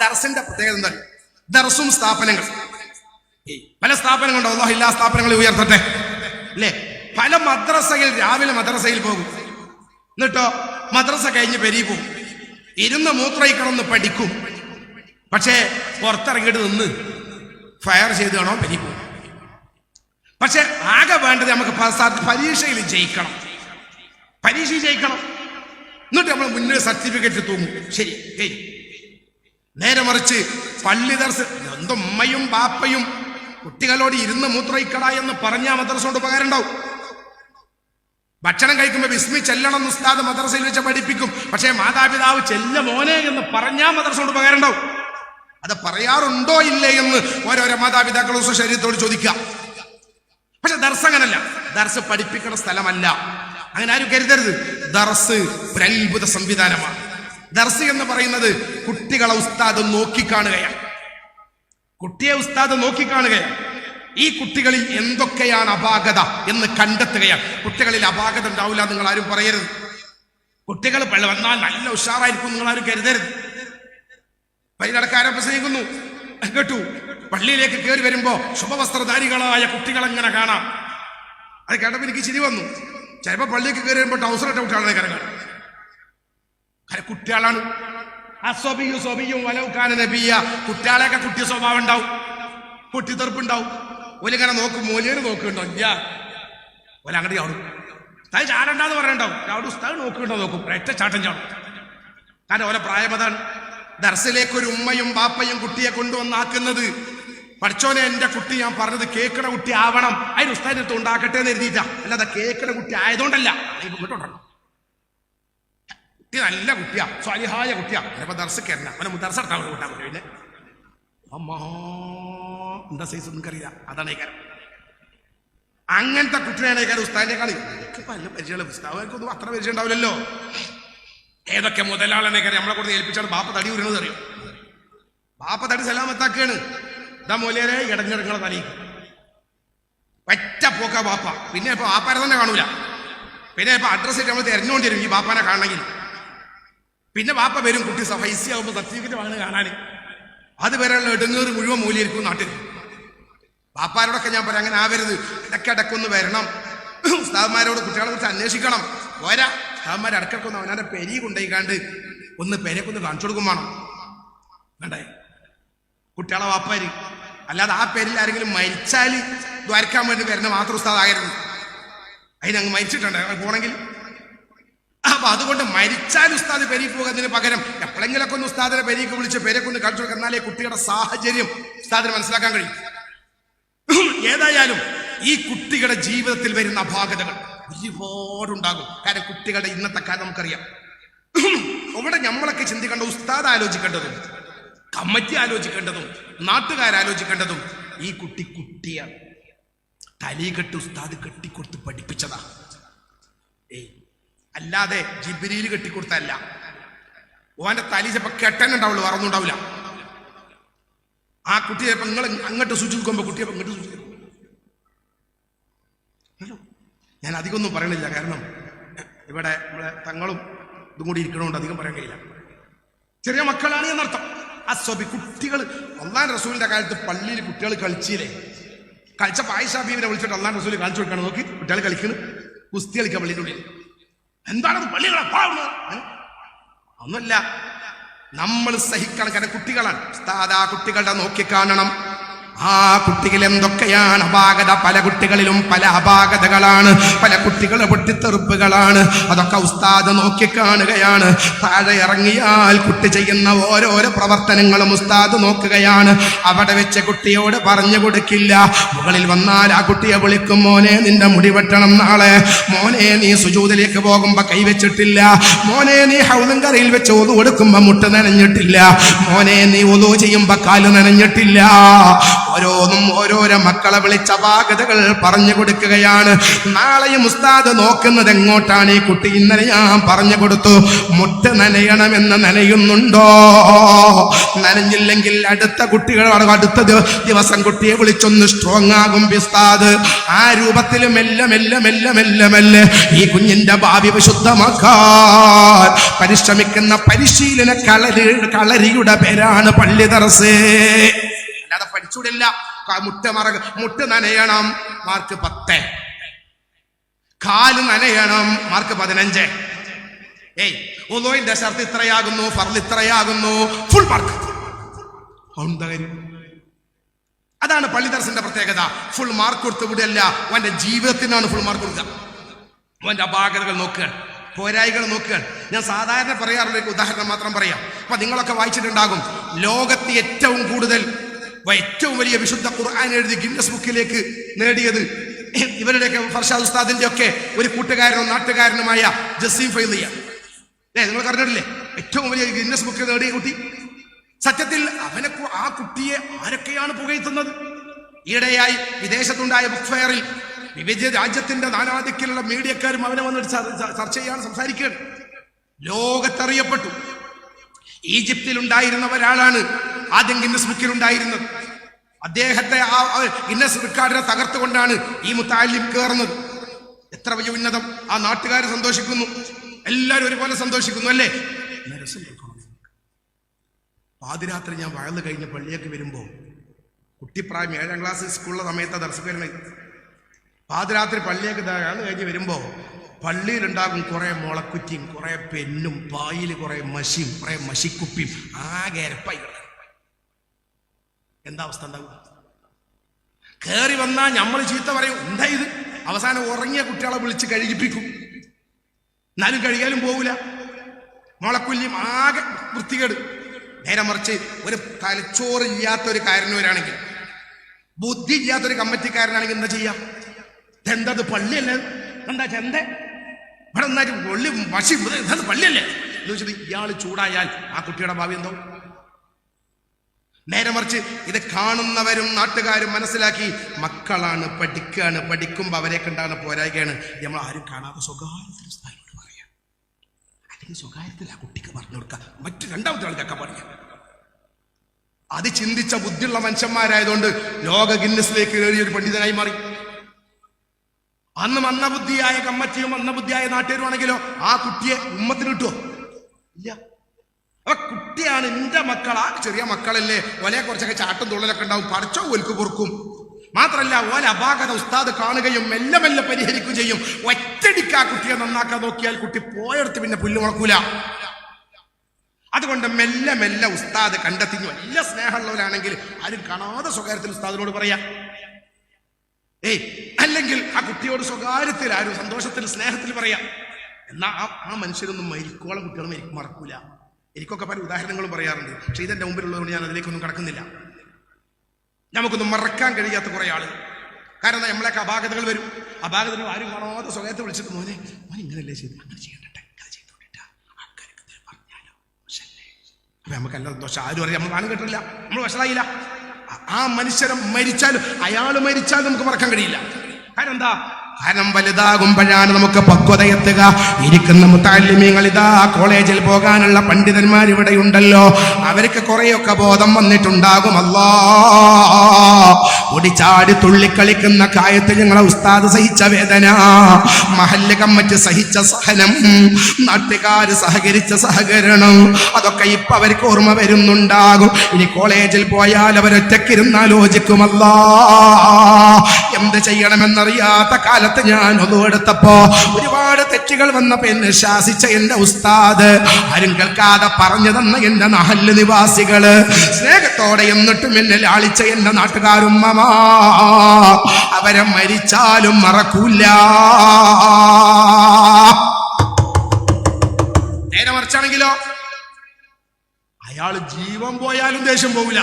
ദർസിന്റെ പ്രത്യേകത എന്താ? ദർസും സ്ഥാപനങ്ങൾ പല സ്ഥാപനങ്ങളുണ്ടോ? അള്ളാഹു എല്ലാ സ്ഥാപനങ്ങളെ ഉയർത്തട്ടെ. അല്ലേ? പല മദ്രസയിൽ രാവിലെ മദ്രസയിൽ പോകും. എന്നിട്ടോ മദ്രസ കഴിഞ്ഞ് പെരി പോകും. ഇരുന്ന് മൂത്രയിക്കണമെന്ന് പഠിക്കും. പക്ഷേ പുറത്തിറങ്ങിയിട്ട് നിന്ന് ഫയർ ചെയ്ത് കാണോ പെരി പോകും. പക്ഷെ ആകെ വേണ്ടത് നമുക്ക് പരീക്ഷയിൽ ജയിക്കണം. പരീക്ഷയിൽ ജയിക്കണം. എന്നിട്ട് നമ്മൾ മുന്നിൽ സർട്ടിഫിക്കറ്റ് തൂങ്ങും. ശരി ഏയ് നേരെ മറിച്ച് പള്ളി ദർസ് എന്തോ ഉമ്മയും ബാപ്പയും കുട്ടികളോട് ഇരുന്ന് മൂത്രയിക്കട എന്ന് പറഞ്ഞാൽ മദ്രസോട് ഉപകാരം ഉണ്ടാവും ഭക്ഷണം കഴിക്കുമ്പോൾ വിസ്മി ചെല്ലണം എന്ന് ഉസ്താദ് മദ്രസയിൽ വെച്ച് പഠിപ്പിക്കും. പക്ഷേ മാതാപിതാവ് ചെല്ല മോനെ എന്ന് പറഞ്ഞാൽ മദ്രസോട് ഉപകാരം ഉണ്ടാവും അത് പറയാറുണ്ടോ ഇല്ലേ എന്ന് ഓരോരോ മാതാപിതാക്കൾ ശരീരത്തോട് ചോദിക്കാം പക്ഷെ ദർസ് അങ്ങനല്ല. ദർസ് പഠിപ്പിക്കുന്ന സ്ഥലമല്ല. അങ്ങനെ ആരും കരുതരുത്. ദർസ് ഒരു അത്ഭുത സംവിധാനമാണ്. ദർസ് എന്ന് പറയുന്നത് കുട്ടികളെ ഉസ്താദ് നോക്കിക്കാണുകയാണ്. കുട്ടിയെ ഉസ്താദ് നോക്കിക്കാണുകയാണ്. ഈ കുട്ടികളിൽ എന്തൊക്കെയാണ് അപാകത എന്ന് കണ്ടെത്തുകയാണ്. കുട്ടികളിൽ അപാകത ഉണ്ടാവില്ല നിങ്ങൾ ആരും പറയരുത്. കുട്ടികൾ വന്നാൽ നല്ല ഉഷാറായിരിക്കും നിങ്ങൾ ആരും കരുതരുത്. പരിനടക്കാരെ പ്രസംഗിക്കുന്നു കേട്ടു? പള്ളിയിലേക്ക് കയറി വരുമ്പോ ശുഭവസ്ത്രധാരികളായ കുട്ടികളെങ്ങനെ കാണാം. അത് കേട്ടപ്പോ എനിക്ക് ചിരി വന്നു. ചിലപ്പോ പള്ളിക്ക് കയറി വരുമ്പോ ടൗസർ ഇട്ട കുട്ടികളെ കരങ്ങാണ് കുട്ടികളാണ്. അസ്വബിയും സ്വബിയും വലവുക്കാന നബിയ. കുട്ടികളെയൊക്കെ കുട്ടി സ്വഭാവം ഉണ്ടാവും. കുട്ടിത്തെറുപ്പുണ്ടാവും ഒലിങ്ങനെ നോക്കും മൂലയിൽ നോക്കുന്നുണ്ടോ? ഇല്ല. ഓല അങ്ങോട്ട് ചാടും. ഉസ്താദ് ചാടണ്ടെന്ന് പറയണ്ടാവും. അവിടെ ഉസ്താവ് നോക്കുന്നുണ്ടോ നോക്കും. ഒറ്റ ചാട്ടം ചാടും. കാരണം ഓരോ പ്രായമതാണ്. ദർസിലേക്ക് ഒരു ഉമ്മയും ബാപ്പയും കുട്ടിയെ കൊണ്ടുവന്നാക്കുന്നത്. പഠിച്ചോനെ എന്റെ കുട്ടി ഞാൻ പറഞ്ഞത് കേക്കണ കുട്ടി ആവണം. അതിന് ഉസ്താദിനടുത്ത് ഉണ്ടാക്കട്ടെ എന്ന് എഴുതിയിട്ടാ. അല്ലാതെ കേക്കട കുട്ടി ആയതുകൊണ്ടല്ല. ഇങ്ങോട്ടുണ്ടോ കുട്ടി നല്ല കുട്ടിയാ സ്വാലിഹായ കുട്ടിയാ. ചിലപ്പോ ദർശ കയറണ അവനെ ദർശ എടുത്താൽ കൂട്ടാൻ പറ്റും. പിന്നെ അമ്മാ എന്താ സൈസ് ഒന്നും അറിയില്ല അതാണ് ഈ കാര്യം. അങ്ങനത്തെ കുട്ടിയാണ് ഈ കാര്യം ഉസ്താദിനെ കളി എനിക്ക് പല പരിചയമുള്ള ഉസ്താവർക്കൊന്നും അത്ര പരിചയം ഉണ്ടാവില്ലല്ലോ. ഏതൊക്കെ മുതലാളനെ കാര്യം? നമ്മളെ കൂടെ ഏൽപ്പിച്ചാണ് ബാപ്പ തടി ഉരുന്നത് അറിയും? ബാപ്പ തടി സലാമത്താക്കുകയാണ് ഇതാ മൂലരെ ഇടഞ്ഞിടങ്ങളെ തലി ഒറ്റ പോക്ക ബാപ്പ. പിന്നെ ഇപ്പൊ ബാപ്പാരെ തന്നെ കാണൂല. പിന്നെ ഇപ്പൊ അഡ്രസ്സ് നമ്മൾ തിരഞ്ഞുകൊണ്ടിരിക്കും ഈ ബാപ്പാനെ കാണണമെങ്കിൽ. പിന്നെ വാപ്പ വരും കുട്ടി പൈസ ആവുമ്പോൾ സർട്ടിഫിക്കറ്റ് വാങ്ങുന്നത് കാണാൻ അത് വരെയുള്ള ഇടുങ്ങേറ് മുഴുവൻ മൂലിയിരിക്കും നാട്ടിൽ വാപ്പാരോടൊക്കെ ഞാൻ പറയാം അങ്ങനെ ആവരുത് ഇടയ്ക്ക് ഇടക്കൊന്ന് വരണം. സ്ഥാപന്മാരോട് കുട്ടികളെ കുറിച്ച് അന്വേഷിക്കണം. പോരാ. ഉസ്താദ്മാർ ഇടയ്ക്കൊന്ന് അവനാന്റെ പെരി കൊണ്ടുപോയിക്കാണ്ട് ഒന്ന് പെരക്കൊന്ന് കാണിച്ചു കൊടുക്കും വേണം. വേണ്ടേ? കുട്ടികളെ വാപ്പാര്. അല്ലാതെ ആ പേരിൽ ആരെങ്കിലും മരിച്ചാൽ ദ്വാരക്കാൻ വേണ്ടി വരുന്ന മാത്രം ഉസ്താദായിരുന്നു അതിനങ്ങ് മരിച്ചിട്ടുണ്ട്. പോണെങ്കിൽ അപ്പൊ അതുകൊണ്ട് മരിച്ചാൽ ഉസ്താദ് പെരി പോകുന്നതിന് പകരം. എപ്പോഴെങ്കിലൊക്കെ ഒന്ന് ഉസ്താദിനെ പെരിക്ക് വിളിച്ച് പേരെ കൊണ്ട് കാണിച്ചു കൊടുക്കുക എന്നാലേ കുട്ടിയുടെ സാഹചര്യം ഉസ്താദിന് മനസ്സിലാക്കാൻ കഴിയും. ഏതായാലും ഈ കുട്ടികളുടെ ജീവിതത്തിൽ വരുന്ന അപാകതകൾ ഒരുപാടുണ്ടാകും. കാരണം കുട്ടികളുടെ ഇന്നത്തെ കാര്യം നമുക്കറിയാം. അവിടെ നമ്മളൊക്കെ ചിന്തിക്കേണ്ട ഉസ്താദ് ആലോചിക്കേണ്ടതും കമ്മിറ്റി ആലോചിക്കേണ്ടതും നാട്ടുകാരാലോചിക്കേണ്ടതും ഈ കുട്ടി കുട്ടിയാണ്. തലി കെട്ട് ഉസ്താദ് കെട്ടിക്കൊടുത്ത് പഠിപ്പിച്ചതാ. ഏയ് അല്ലാതെ ജിബിരിയിൽ കെട്ടിക്കൊടുത്തല്ല ഓന്റെ തലി ചിലപ്പോ കെട്ടനുണ്ടാവുള്ളൂ വറന്നുണ്ടാവില്ല. ആ കുട്ടി ചിലപ്പോ നിങ്ങൾ അങ്ങോട്ട് സൂചിക്കുമ്പോ കുട്ടി കുട്ടിയെ ഇങ്ങോട്ട് സൂചി ഞാൻ അധികമൊന്നും പറയണില്ല. കാരണം ഇവിടെ നമ്മളെ തങ്ങളും ഇതും കൂടി ഇരിക്കണോണ്ട് അധികം പറയാൻ കഴിയില്ല. ചെറിയ മക്കളാണ് എന്നർത്ഥം. അസ്വബി കുട്ടികൾ അള്ളാൻ റസൂലിന്റെ കാലത്ത് പള്ളിയിൽ കുട്ടികൾ കളിച്ചില്ലേ? കളിച്ച പായസാബീവിനെ വിളിച്ചിട്ട് അള്ളാൻ റസൂൽ കാണിച്ചു കൊടുക്കണം. നോക്കി കുട്ടികൾ കളിക്കുന്നു കുസ്തി കളിക്കാൻ പള്ളിയുടെ ഉള്ളിൽ വലിയ പാവുന്നത്? ഒന്നുമല്ല. നമ്മൾ സഹിക്കണം. കാരണം കുട്ടികളാണ്. ഉസ്താദ് ആ കുട്ടികളുടെ നോക്കി കാണണം. ആ കുട്ടികൾ എന്തൊക്കെയാണ് അപാകത? പല കുട്ടികളിലും പല അപാകതകളാണ്. പല കുട്ടികൾ പൊട്ടിത്തെറുപ്പുകളാണ്. അതൊക്കെ ഉസ്താദ് നോക്കിക്കാണുകയാണ് താഴെ ഇറങ്ങിയാൽ കുട്ടി ചെയ്യുന്ന ഓരോരോ പ്രവർത്തനങ്ങളും ഉസ്താദ് നോക്കുകയാണ്. അവിടെ വെച്ച് കുട്ടിയോട് പറഞ്ഞു കൊടുക്കില്ല. മുകളിൽ വന്നാൽ ആ കുട്ടിയെ വിളിക്കും മോനെ നിന്റെ മുടി വെട്ടണം നാളെ. മോനെ നീ സുജൂതിലേക്ക് പോകുമ്പോ കൈവച്ചിട്ടില്ല മോനെ നീ ഹൗലങ്കരയിൽ വെച്ച് ഒതു കൊടുക്കുമ്പോ മുട്ട നനഞ്ഞിട്ടില്ല. മോനെ നീ ഒതു ചെയ്യുമ്പോ കാൽ നനഞ്ഞിട്ടില്ല. ഓരോന്നും ഓരോരോ മക്കളെ വിളിച്ച അപാകതകൾ പറഞ്ഞു കൊടുക്കുകയാണ്. നാളെയും ഉസ്താദ് നോക്കുന്നത് എങ്ങോട്ടാണ് ഈ കുട്ടി? ഇന്നലെ ഞാൻ പറഞ്ഞു കൊടുത്തു മുട്ട നനയണമെന്ന് നനയുന്നുണ്ടോ? നനഞ്ഞില്ലെങ്കിൽ അടുത്ത കുട്ടികൾ അടുത്ത ദിവസം കുട്ടിയെ വിളിച്ചൊന്ന് സ്ട്രോങ് ആകും പിസ്താദ് ആ രൂപത്തിൽ മെല്ലെ മെല്ലെ മെല്ലെ മെല്ലെ മെല്ലെ ഈ കുഞ്ഞിന്റെ ഭാവി വിശുദ്ധമാക്കാൻ പരിശ്രമിക്കുന്ന പരിശീലന കളരി കളരിയുടെ പേരാണ് പള്ളി ക- മുട്ട മറ മുട്ട നനയണം. മാർക്ക് പത്ത്. കാൽ നനയണം. മാർക്ക് പതിനഞ്ച്. ഏയ് ഉദോയിന്റെ ഷർത്ത് ഇത്രയാകുന്നു ഫർദ് ഇത്രയാകുന്നു. ഫുൾ മാർക്ക് അതാണ് പള്ളിദർശന്റെ പ്രത്യേകത. ഫുൾ മാർക്ക് കൊടുത്ത് വിടല്ല അവന്റെ ജീവിതത്തിനാണ് ഫുൾ മാർക്ക് കൊടുക്കുക. അവന്റെ അപാകതകൾ നോക്കുക. പോരായികൾ നോക്കുക. ഞാൻ സാധാരണ പറയാറുള്ള ഉദാഹരണം മാത്രം പറയാം. അപ്പൊ നിങ്ങളൊക്കെ വായിച്ചിട്ടുണ്ടാകും. ലോകത്ത് ഏറ്റവും കൂടുതൽ ഏറ്റവും വലിയ വിശുദ്ധ ഖുർആൻ എഴുതി ഗിന്നസ് ബുക്കിലേക്ക് നേടിയത്. ഇവരുടെയൊക്കെ ഫർഷാദ് ഉസ്താദിന്റെ ഒക്കെ ഒരു കൂട്ടുകാരനും നാട്ടുകാരനുമായ ജസീം ഫൈലിയ. ഏ നിങ്ങൾ അറിഞ്ഞിട്ടില്ലേ ഏറ്റവും വലിയ ഗിന്നസ് ബുക്ക് നേടിയ കുട്ടി. സത്യത്തിൽ അവനെ ആ കുട്ടിയെ ആരൊക്കെയാണ് പുകയത്തുന്നത് ഈയിടെയായി വിദേശത്തുണ്ടായ ബുക്ക് ഫെയറിൽ വിവിധ രാജ്യത്തിന്റെ നാനാദിക്കിലുള്ള മീഡിയക്കാരും അവനെ വന്നിട്ട് ചർ- ചർ- ചർച്ച ചെയ്യാൻ സംസാരിക്കുകയാണ്. ലോകത്തറിയപ്പെട്ടു. ഈജിപ്തിൽ ഉണ്ടായിരുന്ന ഒരാളാണ് ആദ്യം ഗിന്നസ് ബുക്കിൽ ഉണ്ടായിരുന്നത് അദ്ദേഹത്തെ ആ ഇന്നസ് റെക്കോർഡിനെ തകർത്തുകൊണ്ടാണ് ഈ മുത്താലിം കയറുന്നത് എത്ര വലിയ ഉന്നതം. ആ നാട്ടുകാർ സന്തോഷിക്കുന്നു. എല്ലാവരും ഒരുപോലെ സന്തോഷിക്കുന്നു അല്ലേ? പാതിരാത്രി ഞാൻ വഴന്ന് കഴിഞ്ഞ് പള്ളിയൊക്കെ വരുമ്പോൾ കുട്ടിപ്രായം ഏഴാം ക്ലാസ് സ്കൂളിലെ സമയത്ത് ദർശകരണ പാതിരാത്രി പള്ളിയൊക്കെ വഴന്ന് കഴിഞ്ഞ് വരുമ്പോൾ പള്ളിയിലുണ്ടാകും കുറേ മുളക്കുറ്റിയും കുറേ പെന്നും പായിൽ കുറേ മഷിയും കുറേ മഷിക്കുപ്പിയും ആകെ എരപ്പായി എന്താ അവസ്ഥ ഉണ്ടാവുക? കയറി വന്നാൽ നമ്മൾ ചീത്ത പറയും. എന്താ ഇത്? അവസാനം ഉറങ്ങിയ കുട്ടികളെ വിളിച്ച് കഴുകിപ്പിക്കും. എന്നാലും കഴുകിയാലും പോവില്ല മുളക്കുല്യം ആകെ വൃത്തികേട്. നേരെ മറിച്ച് ഒരു തലച്ചോറില്ലാത്ത ഒരു കാരനൂരാണെങ്കിൽ ബുദ്ധി ഇല്ലാത്തൊരു കമ്മിറ്റിക്കാരനാണെങ്കിൽ എന്താ ചെയ്യാം? ഇതെന്താ പള്ളിയല്ലേ? എന്താ ചെന്ത? ഇവിടെ എന്താ പള്ളി പക്ഷി ഇതെന്ത് പള്ളിയല്ലേ? എന്ന് വെച്ചിട്ട് ഇയാൾ ചൂടായാൽ ആ കുട്ടിയുടെ ഭാവി എന്തോ? നേരെ മറിച്ച് ഇത് കാണുന്നവരും നാട്ടുകാരും മനസ്സിലാക്കി മക്കളാണ് പഠിക്കുകയാണ് പഠിക്കുമ്പോൾ അവരെ കണ്ടാണ് പോരായ്കയാണ്. നമ്മൾ ആരും കാണാതെ സ്വകാര്യത്തിൽ സ്ഥാനോട് പറയാം അല്ലെങ്കിൽ സ്വകാര്യത്തിൽ ആ കുട്ടിക്ക് പറഞ്ഞു കൊടുക്കുക മറ്റു രണ്ടാമത്തെ ആൾക്കൊക്കെ പറയാം അത് ചിന്തിച്ച ബുദ്ധിയുള്ള മനുഷ്യന്മാരായതുകൊണ്ട് ലോക ഗിന്നസിലേക്ക് കയറിയ ഒരു പണ്ഡിതനായി മാറി. അന്ന് മന്ദബുദ്ധിയായ കമ്മറ്റിയും മന്ദബുദ്ധിയായ നാട്ടുകാരുമാണെങ്കിലോ ആ കുട്ടിയെ ഉമ്മത്തിന് കിട്ടുമോ ഇല്ല. അപ്പൊ കുട്ടിയാണ് എന്റെ മക്കളാ. ചെറിയ മക്കളല്ലേ. ഒലയെ കുറച്ചൊക്കെ ചാട്ടും തുള്ളലൊക്കെ ഉണ്ടാവും. പറിച്ചോ ഒലുക്ക് പൊറുക്കും. മാത്രല്ല ഓല അപാകത ഉസ്താദ് കാണുകയും മെല്ലെ മെല്ലെ പരിഹരിക്കുകയും ചെയ്യും. ഒറ്റടിക്ക് ആ കുട്ടിയെ നന്നാക്കാൻ നോക്കിയാൽ കുട്ടി പോയെടുത്ത് പിന്നെ പുല്ല് മുളക്കൂല. അതുകൊണ്ട് മെല്ലെ മെല്ലെ ഉസ്താദ് കണ്ടെത്തി. വലിയ സ്നേഹമുള്ളവരാണെങ്കിൽ ആരും കാണാതെ സ്വകാര്യത്തിൽ ഉസ്താദിനോട് പറയാ. ഏയ് അല്ലെങ്കിൽ ആ കുട്ടിയോട് സ്വകാര്യത്തിൽ ആരും സന്തോഷത്തിൽ സ്നേഹത്തിൽ പറയാം. എന്നാ ആ മനുഷ്യരൊന്നും മരിക്കോളം കുട്ടികൾ മരിക്കും മറക്കൂല. എനിക്കൊക്കെ പല ഉദാഹരണങ്ങളും പറയാറുണ്ട്. പക്ഷെ ഇതെന്റെ മുമ്പിലുള്ളതുകൊണ്ട് ഞാൻ അതിലേക്കൊന്നും കടക്കുന്നില്ല. നമുക്കൊന്നും മറക്കാൻ കഴിയാത്ത കുറെ ആൾ കാരണം നമ്മളൊക്കെ അപാകതകൾ വരും. അപാകതകൾ ആരും കാണാതെ സ്വകാര്യത്തെ വിളിച്ചിട്ട് മോനെ മോൻ ഇങ്ങനെയല്ലേ ചെയ്തു അങ്ങനെ ചെയ്യണ്ടേ അത് ചെയ്തോണ്ടിട്ടാ ആൾക്കാരൊക്കെ ഇത് പറഞ്ഞാലോ? മോശല്ലേ അപ്പൊ നമുക്ക് എല്ലാ ദോഷം. ആരും അറിയാം. നമ്മൾ കാണും കേട്ടില്ല നമ്മൾ വഷളായില്ല. ആ- മനുഷ്യരം മരിച്ചാലും അയാൾ മരിച്ചാൽ നമുക്ക് മറക്കാൻ കഴിയില്ല. കാരണം എന്താ? കാരണം വലുതാകുമ്പോഴാണ് നമുക്ക് പക്വത എത്തുക. ഇരിക്കുന്ന മുത്താലിമ്യങ്ങൾ ഇതാ കോളേജിൽ പോകാനുള്ള പണ്ഡിതന്മാർ ഇവിടെ ഉണ്ടല്ലോ അവർക്ക് കുറെയൊക്കെ ബോധം വന്നിട്ടുണ്ടാകുമല്ലോ ഒടിച്ചാടി തുള്ളിക്കളിക്കുന്ന കായത്ത് ഞങ്ങളെ ഉസ്താദ് സഹിച്ച വേദന. മഹല്ല് കമ്മറ്റ് സഹിച്ച സഹനം. നാട്ടുകാർ സഹകരിച്ച സഹകരണം. അതൊക്കെ ഇപ്പൊ അവർക്ക് ഓർമ്മ വരുന്നുണ്ടാകും. ഇനി കോളേജിൽ പോയാൽ അവരൊറ്റക്കിരുന്ന് ആലോചിക്കുമല്ല എന്ത് ചെയ്യണമെന്നറിയാത്ത കാലത്ത് ഞാൻ ഒന്നും എടുത്തപ്പോ ഒരുപാട് തെറ്റുകൾ വന്നപ്പോ എന്നെ ശാസിച്ച എന്റെ ഉസ്താദ് ആരും കേൾക്കാതെ പറഞ്ഞു തന്ന എന്റെ നഹല്ല് നിവാസികൾ. സ്നേഹത്തോടെ എന്നിട്ടും എന്നെ ലാളിച്ച എന്റെ നാട്ടുകാരുമ്മ അവരെ മരിച്ചാലും മറക്കൂല. നേരെ മറിച്ചാണെങ്കിലോ? അയാൾ ജീവൻ പോയാലും ദേഷ്യം പോവില്ല